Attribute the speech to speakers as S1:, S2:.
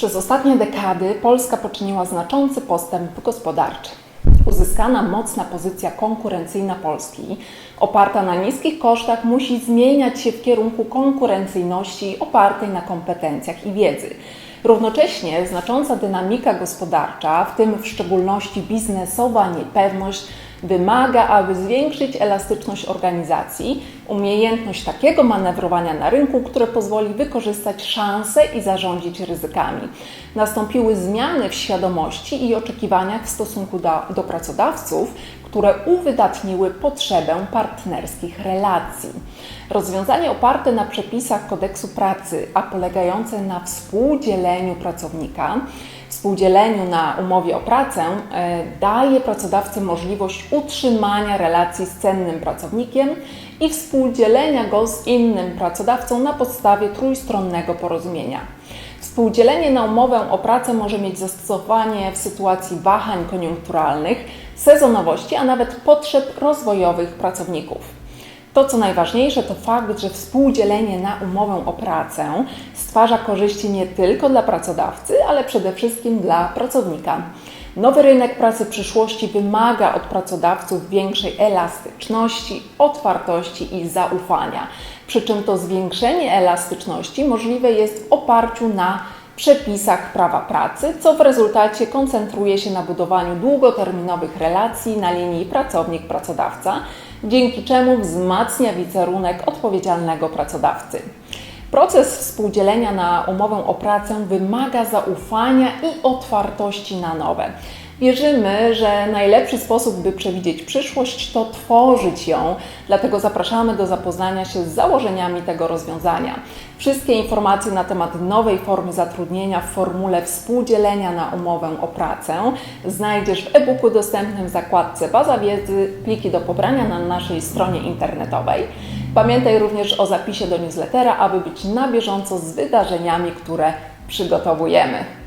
S1: Przez ostatnie dekady Polska poczyniła znaczący postęp gospodarczy. Uzyskana mocna pozycja konkurencyjna Polski, oparta na niskich kosztach, musi zmieniać się w kierunku konkurencyjności opartej na kompetencjach i wiedzy. Równocześnie znacząca dynamika gospodarcza, w tym w szczególności biznesowa niepewność, wymaga, aby zwiększyć elastyczność organizacji, umiejętność takiego manewrowania na rynku, które pozwoli wykorzystać szanse i zarządzić ryzykami. Nastąpiły zmiany w świadomości i oczekiwaniach w stosunku do, do pracodawców, które uwydatniły potrzebę partnerskich relacji. Rozwiązanie oparte na przepisach kodeksu pracy, a polegające na współdzieleniu pracownika, współdzieleniu na umowie o pracę e, daje pracodawcy możliwość utrzymania relacji z cennym pracownikiem i współdzielenia go z innym pracodawcą na podstawie trójstronnego porozumienia. Współdzielenie na umowę o pracę może mieć zastosowanie w sytuacji wahań koniunkturalnych, sezonowości, a nawet potrzeb rozwojowych pracowników. To, co najważniejsze, to fakt, że współdzielenie na umowę o pracę stwarza korzyści nie tylko dla pracodawcy, ale przede wszystkim dla pracownika. Nowy rynek pracy przyszłości wymaga od pracodawców większej elastyczności, otwartości i zaufania. Przy czym to zwiększenie elastyczności możliwe jest w oparciu na przepisach prawa pracy, co w rezultacie koncentruje się na budowaniu długoterminowych relacji na linii pracownik-pracodawca, dzięki czemu wzmacnia wizerunek odpowiedzialnego pracodawcy. Proces współdzielenia na umowę o pracę wymaga zaufania i otwartości na nowe. Wierzymy, że najlepszy sposób, by przewidzieć przyszłość, to tworzyć ją, dlatego zapraszamy do zapoznania się z założeniami tego rozwiązania. Wszystkie informacje na temat nowej formy zatrudnienia w formule współdzielenia na umowę o pracę znajdziesz w e-booku dostępnym w zakładce Baza Wiedzy, pliki do pobrania na naszej stronie internetowej. Pamiętaj również o zapisie do newslettera, aby być na bieżąco z wydarzeniami, które przygotowujemy.